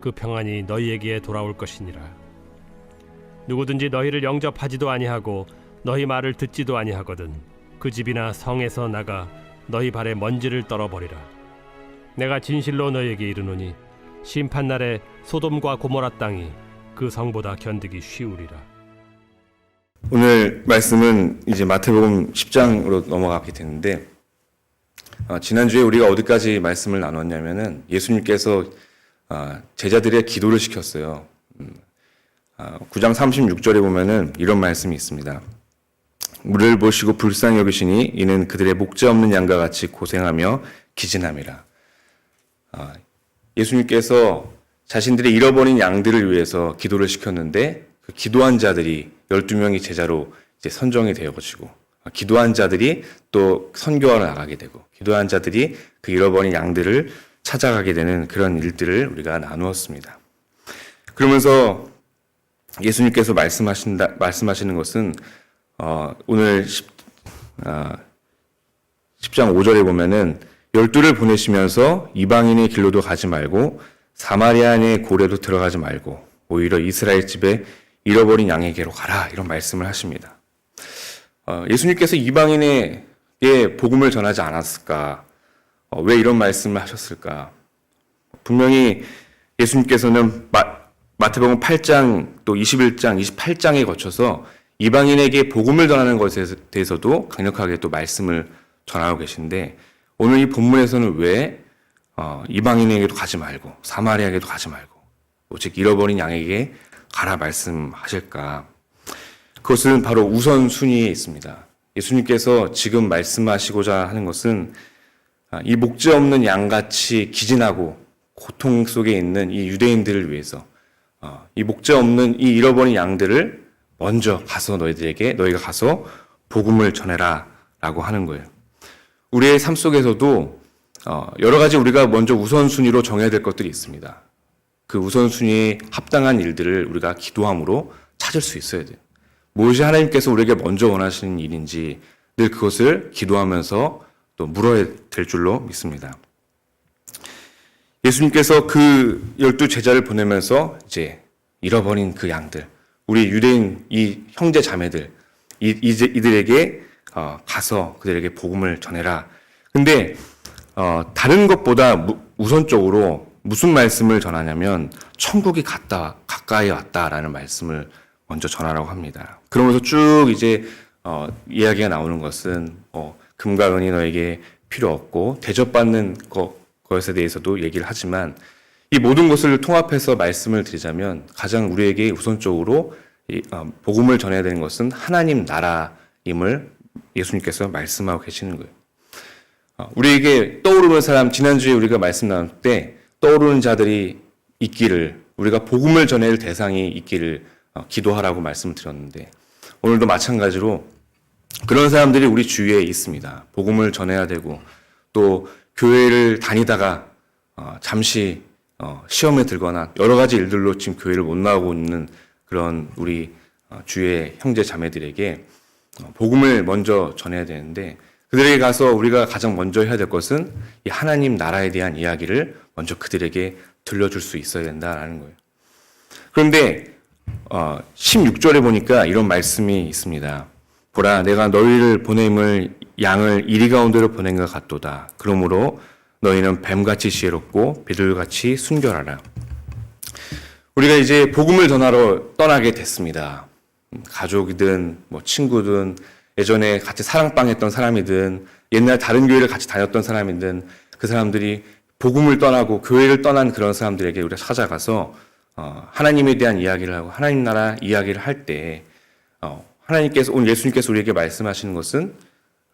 그 평안이 너희에게 돌아올 것이니라. 누구든지 너희를 영접하지도 아니하고 너희 말을 듣지도 아니하거든 그 집이나 성에서 나가 너희 발에 먼지를 떨어버리라 내가 진실로 너희에게 이르노니 심판 날에 소돔과 고모라 땅이 그 성보다 견디기 쉬우리라 오늘 말씀은 이제 마태복음 10장으로 넘어가게 되는데 어, 지난주에 우리가 어디까지 말씀을 나눴냐면은 예수님께서 어, 제자들의 기도를 시켰어요. 음, 어, 9장 36절에 보면은 이런 말씀이 있습니다. 우리를 보시고 불쌍히 여기시니 이는 그들의 목자 없는 양과 같이 고생하며 기진함이라. 어, 예수님께서 자신들의 잃어버린 양들을 위해서 기도를 시켰는데 그 기도한 자들이 12명이 제자로 이제 선정이 되어지고 기도한 자들이 또 선교하러 나가게 되고 기도한 자들이 그 잃어버린 양들을 찾아가게 되는 그런 일들을 우리가 나누었습니다. 그러면서 예수님께서 말씀하신다, 말씀하시는 것은 어, 오늘 10, 어, 10장 5절에 보면은 열두를 보내시면서 이방인의 길로도 가지 말고 사마리아인의 고래도 들어가지 말고 오히려 이스라엘 집에 잃어버린 양에게로 가라 이런 말씀을 하십니다. 어, 예수님께서 이방인에게 복음을 전하지 않았을까? 어, 왜 이런 말씀을 하셨을까? 분명히 예수님께서는 마, 마태복음 8장 또 21장, 28장에 거쳐서 이방인에게 복음을 전하는 것에 대해서도 강력하게 또 말씀을 전하고 계신데 오늘 이 본문에서는 왜 어, 이방인에게도 가지 말고 사마리아에게도 가지 말고 오직 잃어버린 양에게 가라 말씀하실까? 그것은 바로 우선순위에 있습니다. 예수님께서 지금 말씀하시고자 하는 것은 아, 이 목재 없는 양같이 기진하고 고통 속에 있는 이 유대인들을 위해서 어, 이 목재 없는 이 잃어버린 양들을 먼저 가서 너희들에게 너희가 가서 복음을 전해라라고 하는 거예요. 우리의 삶 속에서도 어, 여러 가지 우리가 먼저 우선순위로 정해야 될 것들이 있습니다. 그 우선순위에 합당한 일들을 우리가 기도함으로 찾을 수 있어야 돼요. 무엇이 하나님께서 우리에게 먼저 원하시는 일인지 늘 그것을 기도하면서 또 물어야 될 줄로 믿습니다. 예수님께서 그 열두 제자를 보내면서 이제 잃어버린 그 양들, 우리 유대인 이 형제 자매들, 이, 이제 이들에게 어, 가서 그들에게 복음을 전해라. 근데 어, 다른 것보다 무, 우선적으로 무슨 말씀을 전하냐면 천국이 갔다 가까이 왔다라는 말씀을 먼저 전하라고 합니다. 그러면서 쭉 이제 어, 이야기가 나오는 것은 어, 금과 은이 너에게 필요 없고 대접받는 것, 것에 대해서도 얘기를 하지만 이 모든 것을 통합해서 말씀을 드리자면 가장 우리에게 우선적으로 이, 어, 복음을 전해야 되는 것은 하나님 나라임을 예수님께서 말씀하고 계시는 거예요. 어, 우리에게 떠오르는 사람 지난주에 우리가 말씀 나눌 때 떠오르는 자들이 있기를 우리가 복음을 전할 대상이 있기를 어, 기도하라고 말씀드렸는데 오늘도 마찬가지로 그런 사람들이 우리 주위에 있습니다. 복음을 전해야 되고 또 교회를 다니다가 어, 잠시 어, 시험에 들거나 여러 가지 일들로 지금 교회를 못 나오고 있는 그런 우리 어, 주위의 형제 자매들에게 어, 복음을 먼저 전해야 되는데 그들에게 가서 우리가 가장 먼저 해야 될 것은 이 하나님 나라에 대한 이야기를 먼저 그들에게 들려줄 수 있어야 된다라는 거예요. 그런데 어, 16절에 보니까 이런 말씀이 있습니다. 보라, 내가 너희를 보냄을 양을 이리 가운데로 보낸 것 같도다. 그러므로 너희는 뱀같이 지혜롭고 비둘같이 순결하라. 우리가 이제 복음을 전하러 떠나게 됐습니다. 음, 가족이든 뭐 친구든 예전에 같이 사랑방했던 사람이든 옛날 다른 교회를 같이 다녔던 사람이든 그 사람들이 복음을 떠나고 교회를 떠난 그런 사람들에게 우리가 찾아가서 어, 하나님에 대한 이야기를 하고 하나님 나라 이야기를 할때 어, 하나님께서 오늘 예수님께서 우리에게 말씀하시는 것은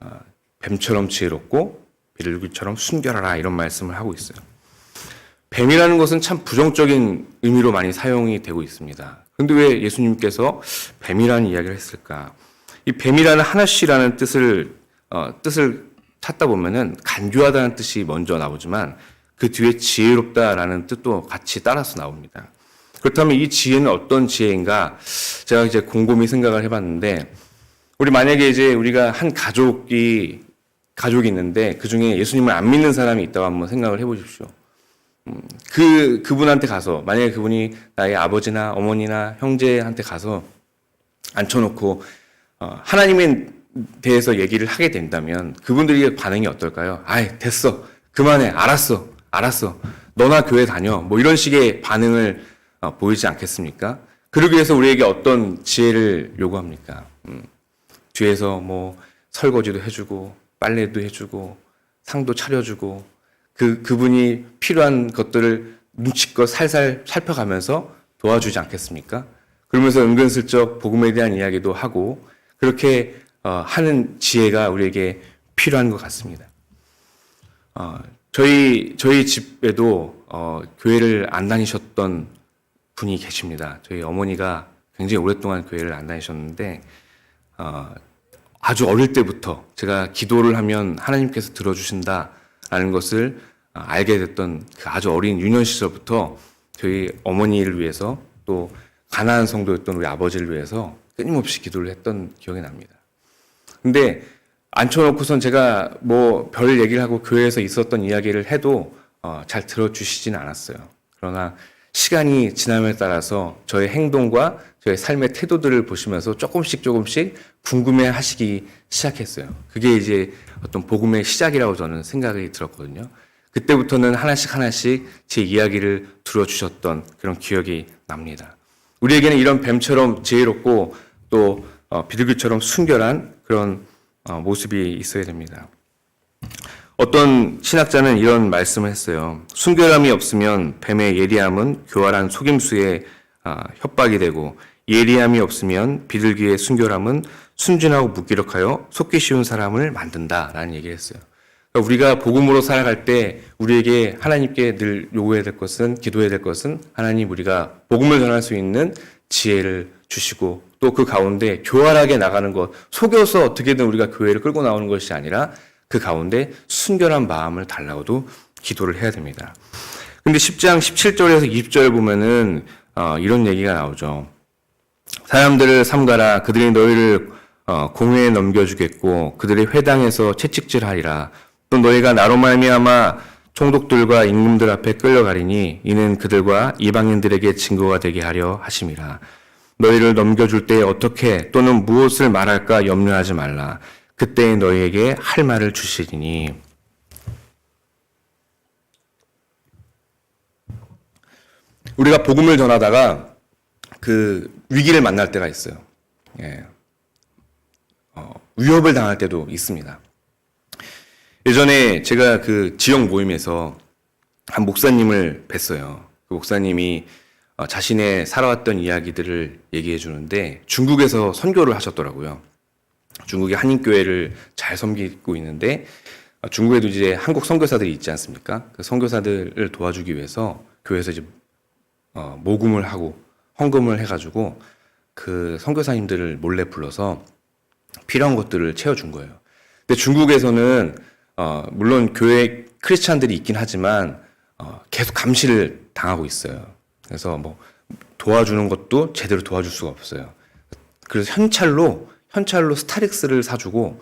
어, 뱀처럼 지혜롭고 비둘기처럼 순결하라 이런 말씀을 하고 있어요. 뱀이라는 것은 참 부정적인 의미로 많이 사용이 되고 있습니다. 그런데 왜 예수님께서 뱀이라는 이야기를 했을까? 이 뱀이라는 하나씩이라는 뜻을 어, 뜻을 찾다 보면은 간교하다는 뜻이 먼저 나오지만 그 뒤에 지혜롭다라는 뜻도 같이 따라서 나옵니다. 그렇다면 이 지혜는 어떤 지혜인가? 제가 이제 곰곰이 생각을 해봤는데 우리 만약에 이제 우리가 한 가족이 가족이 있는데 그 중에 예수님을 안 믿는 사람이 있다고 한번 생각을 해보십시오. 그 그분한테 가서 만약에 그분이 나의 아버지나 어머니나 형제한테 가서 앉혀놓고 어, 하나님에 대해서 얘기를 하게 된다면 그분들의 반응이 어떨까요? 아이 됐어 그만해 알았어 알았어 너나 교회 다녀 뭐 이런 식의 반응을 어, 보이지 않겠습니까? 그러기 위해서 우리에게 어떤 지혜를 요구합니까? 음, 뒤에서 뭐 설거지도 해주고 빨래도 해주고 상도 차려주고 그 그분이 필요한 것들을 눈치껏 살살 살펴가면서 도와주지 않겠습니까? 그러면서 은근슬쩍 복음에 대한 이야기도 하고 그렇게 어, 하는 지혜가 우리에게 필요한 것 같습니다. 어, 저희 저희 집에도 어, 교회를 안 다니셨던 분이 계십니다. 저희 어머니가 굉장히 오랫동안 교회를 안 다니셨는데 어, 아주 어릴 때부터 제가 기도를 하면 하나님께서 들어주신다라는 것을 어, 알게 됐던 그 아주 어린 유년 시절부터 저희 어머니를 위해서 또 가난한 성도였던 우리 아버지를 위해서 끊임없이 기도를 했던 기억이 납니다. 근데 앉혀놓고선 제가 뭐 별 얘기를 하고 교회에서 있었던 이야기를 해도 어, 잘 들어주시진 않았어요. 그러나 시간이 지남에 따라서 저의 행동과 저의 삶의 태도들을 보시면서 조금씩 조금씩 궁금해 하시기 시작했어요. 그게 이제 어떤 복음의 시작이라고 저는 생각이 들었거든요. 그때부터는 하나씩 하나씩 제 이야기를 들어주셨던 그런 기억이 납니다. 우리에게는 이런 뱀처럼 지혜롭고 또 어, 비둘기처럼 순결한 그런 어, 모습이 있어야 됩니다. 어떤 신학자는 이런 말씀을 했어요. 순결함이 없으면 뱀의 예리함은 교활한 속임수에 아, 협박이 되고 예리함이 없으면 비둘기의 순결함은 순진하고 무기력하여 속기 쉬운 사람을 만든다라는 얘기를 했어요. 그러니까 우리가 복음으로 살아갈 때 우리에게 하나님께 늘 요구해야 될 것은 기도해야 될 것은 하나님 우리가 복음을 전할 수 있는 지혜를 주시고 또 그 가운데 교활하게 나가는 것 속여서 어떻게든 우리가 교회를 끌고 나오는 것이 아니라 그 가운데 순결한 마음을 달라고도 기도를 해야 됩니다. 근데 10장 17절에서 20절 보면은 어, 이런 얘기가 나오죠. 사람들을 삼가라 그들이 너희를 어, 공회에 넘겨주겠고 그들의 회당에서 채찍질하리라 또 너희가 나로 말미암아 총독들과 임금들 앞에 끌려가리니 이는 그들과 이방인들에게 증거가 되게 하려 하심이라 너희를 넘겨줄 때 어떻게 또는 무엇을 말할까 염려하지 말라 그때 너희에게 할 말을 주시리니 우리가 복음을 전하다가 그 위기를 만날 때가 있어요. 예. 어, 위협을 당할 때도 있습니다. 예전에 제가 그 지역 모임에서 한 목사님을 뵀어요. 그 목사님이 어, 자신의 살아왔던 이야기들을 얘기해 주는데 중국에서 선교를 하셨더라고요. 중국의 한인교회를 잘 섬기고 있는데 어, 중국에도 이제 한국 선교사들이 있지 않습니까? 그 선교사들을 도와주기 위해서 교회에서 이제 어, 모금을 하고 헌금을 해가지고 그 선교사님들을 몰래 불러서 필요한 것들을 채워준 거예요. 근데 중국에서는 어, 물론 교회 크리스찬들이 있긴 하지만 어, 계속 감시를 당하고 있어요. 그래서 뭐 도와주는 것도 제대로 도와줄 수가 없어요. 그래서 현찰로 현찰로 스타렉스를 사주고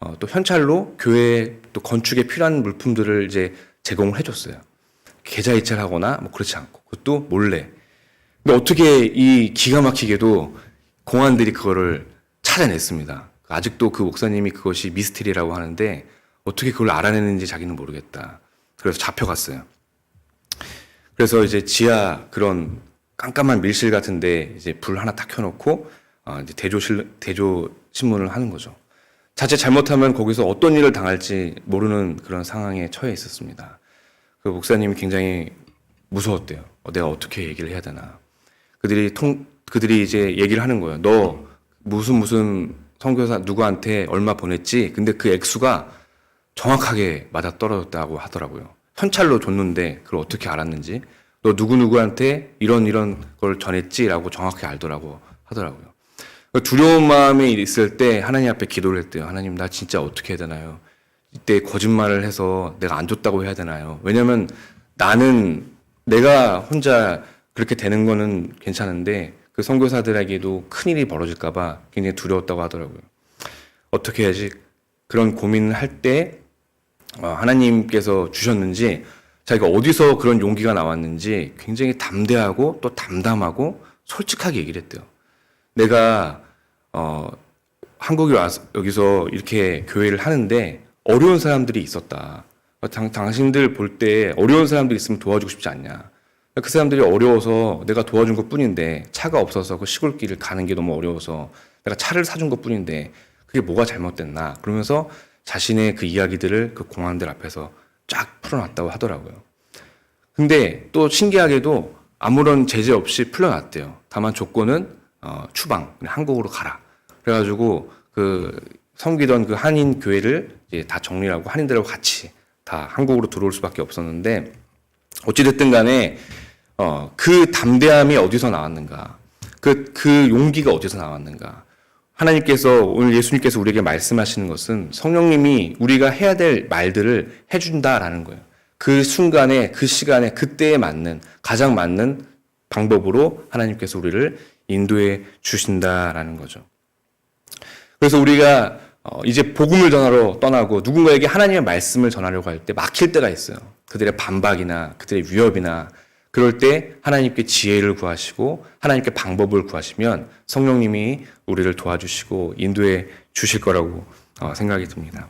어, 또 현찰로 교회 또 건축에 필요한 물품들을 이제 제공을 해줬어요. 계좌 이체하거나 뭐 그렇지 않고 그것도 몰래. 근데 어떻게 이 기가 막히게도 공안들이 그거를 찾아냈습니다. 아직도 그 목사님이 그것이 미스테리라고 하는데 어떻게 그걸 알아내는지 자기는 모르겠다. 그래서 잡혀갔어요. 그래서 이제 지하 그런 깜깜한 밀실 같은데 이제 불 하나 딱 켜놓고 어, 이제 대조 실 대조 신문을 하는 거죠. 자칫 잘못하면 거기서 어떤 일을 당할지 모르는 그런 상황에 처해 있었습니다. 그 목사님이 굉장히 무서웠대요. 어, 내가 어떻게 얘기를 해야 되나. 그들이 통 그들이 이제 얘기를 하는 거예요. 너 무슨 무슨 선교사 누구한테 얼마 보냈지? 근데 그 액수가 정확하게 맞아 떨어졌다고 하더라고요. 현찰로 줬는데 그걸 어떻게 알았는지 너 누구 누구한테 이런 이런 걸 전했지라고 정확히 알더라고 하더라고요. 그 두려운 마음이 있을 때 하나님 앞에 기도를 했대요. 하나님 나 진짜 어떻게 해야 되나요? 이때 거짓말을 해서 내가 안 줬다고 해야 되나요? 왜냐면 나는 내가 혼자 그렇게 되는 거는 괜찮은데 그 선교사들에게도 큰 일이 벌어질까 봐 굉장히 두려웠다고 하더라고요. 어떻게 해야지 그런 고민을 할때 어, 하나님께서 주셨는지 자기가 어디서 그런 용기가 나왔는지 굉장히 담대하고 또 담담하고 솔직하게 얘기를 했대요. 내가 어 한국에 와서 여기서 이렇게 교회를 하는데 어려운 사람들이 있었다. 어, 당, 당신들 볼 때 어려운 사람들이 있으면 도와주고 싶지 않냐. 그 사람들이 어려워서 내가 도와준 것 뿐인데 차가 없어서 그 시골길을 가는 게 너무 어려워서 내가 차를 사준 것 뿐인데 그게 뭐가 잘못됐나. 그러면서 자신의 그 이야기들을 그 공안들 앞에서 쫙 풀어놨다고 하더라고요. 근데 또 신기하게도 아무런 제재 없이 풀려났대요. 다만 조건은 어, 추방, 한국으로 가라. 그래가지고 그 섬기던 그 한인 교회를 이제 다 정리하고 한인들하고 같이 다 한국으로 들어올 수밖에 없었는데 어찌됐든 간에 어, 그 담대함이 어디서 나왔는가? 그, 그 용기가 어디서 나왔는가? 하나님께서, 오늘 예수님께서 우리에게 말씀하시는 것은 성령님이 우리가 해야 될 말들을 해준다라는 거예요. 그 순간에, 그 시간에, 그때에 맞는, 가장 맞는 방법으로 하나님께서 우리를 인도해 주신다라는 거죠. 그래서 우리가 어, 이제 복음을 전하러 떠나고 누군가에게 하나님의 말씀을 전하려고 할 때 막힐 때가 있어요. 그들의 반박이나 그들의 위협이나 그럴 때 하나님께 지혜를 구하시고 하나님께 방법을 구하시면 성령님이 우리를 도와주시고 인도해 주실 거라고 어, 생각이 듭니다.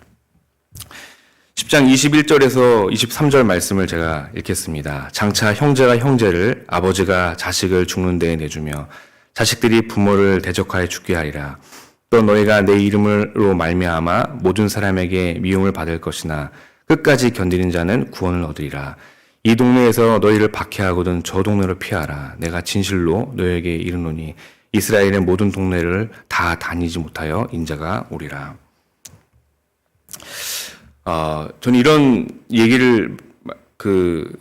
10장 21절에서 23절 말씀을 제가 읽겠습니다. 장차 형제가 형제를 아버지가 자식을 죽는 데에 내주며 자식들이 부모를 대적하여 죽게 하리라. 또 너희가 내 이름으로 말미암아 모든 사람에게 미움을 받을 것이나 끝까지 견디는 자는 구원을 얻으리라. 이 동네에서 너희를 박해하거든 저 동네로 피하라. 내가 진실로 너희에게 이르노니 이스라엘의 모든 동네를 다 다니지 못하여 인자가 오리라. 어, 저는 이런 얘기를 마- 그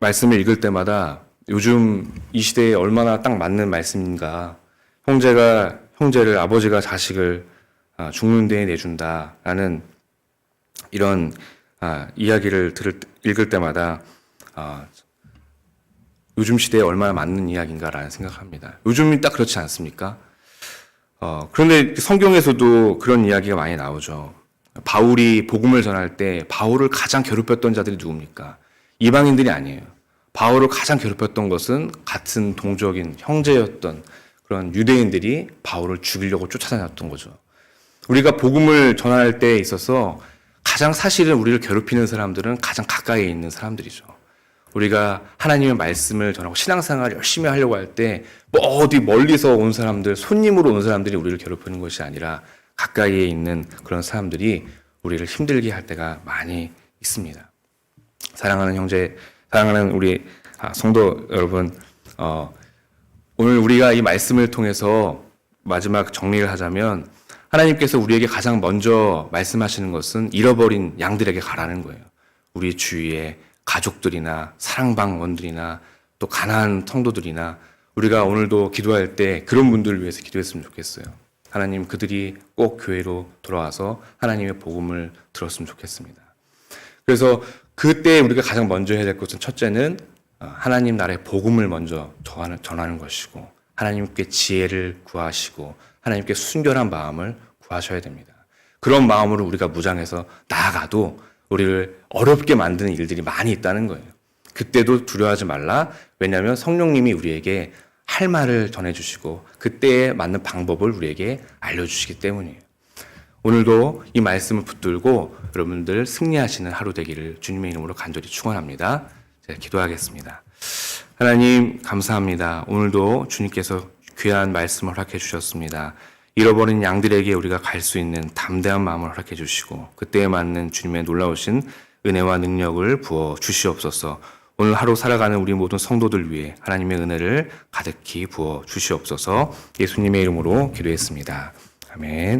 말씀을 읽을 때마다 요즘 이 시대에 얼마나 딱 맞는 말씀인가. 형제가 형제를 아버지가 자식을 아, 죽는 데에 내준다라는 이런 아, 이야기를 들을 때- 읽을 때마다 아, 요즘 시대에 얼마나 맞는 이야기인가라는 생각합니다. 요즘이 딱 그렇지 않습니까? 어, 그런데 성경에서도 그런 이야기가 많이 나오죠. 바울이 복음을 전할 때 바울을 가장 괴롭혔던 자들이 누굽니까? 이방인들이 아니에요. 바울을 가장 괴롭혔던 것은 같은 동족인 형제였던 그런 유대인들이 바울을 죽이려고 쫓아다녔던 거죠. 우리가 복음을 전할 때 있어서 가장 사실은 우리를 괴롭히는 사람들은 가장 가까이에 있는 사람들이죠. 우리가 하나님의 말씀을 전하고 신앙생활 열심히 하려고 할 때 뭐 어디 멀리서 온 사람들, 손님으로 온 사람들이 우리를 괴롭히는 것이 아니라 가까이에 있는 그런 사람들이 우리를 힘들게 할 때가 많이 있습니다. 사랑하는 형제, 사랑하는 우리 아, 성도 여러분, 어, 오늘 우리가 이 말씀을 통해서 마지막 정리를 하자면 하나님께서 우리에게 가장 먼저 말씀하시는 것은 잃어버린 양들에게 가라는 거예요. 우리 주위에 가족들이나 사랑방원들이나 또 가난한 성도들이나 우리가 오늘도 기도할 때 그런 분들을 위해서 기도했으면 좋겠어요. 하나님 그들이 꼭 교회로 돌아와서 하나님의 복음을 들었으면 좋겠습니다. 그래서 그때 우리가 가장 먼저 해야 될 것은 첫째는 어, 하나님 나라의 복음을 먼저 전하는, 전하는 것이고 하나님께 지혜를 구하시고 하나님께 순결한 마음을 구하셔야 됩니다. 그런 마음으로 우리가 무장해서 나아가도 우리를 어렵게 만드는 일들이 많이 있다는 거예요. 그때도 두려워하지 말라. 왜냐하면 성령님이 우리에게 할 말을 전해주시고 그때에 맞는 방법을 우리에게 알려주시기 때문이에요. 오늘도 이 말씀을 붙들고 여러분들 승리하시는 하루 되기를 주님의 이름으로 간절히 축원합니다. 기도하겠습니다. 하나님 감사합니다. 오늘도 주님께서 귀한 말씀을 허락해 주셨습니다. 잃어버린 양들에게 우리가 갈 수 있는 담대한 마음을 허락해 주시고 그때에 맞는 주님의 놀라우신 은혜와 능력을 부어 주시옵소서. 오늘 하루 살아가는 우리 모든 성도들 위해 하나님의 은혜를 가득히 부어 주시옵소서. 예수님의 이름으로 기도했습니다. 아멘.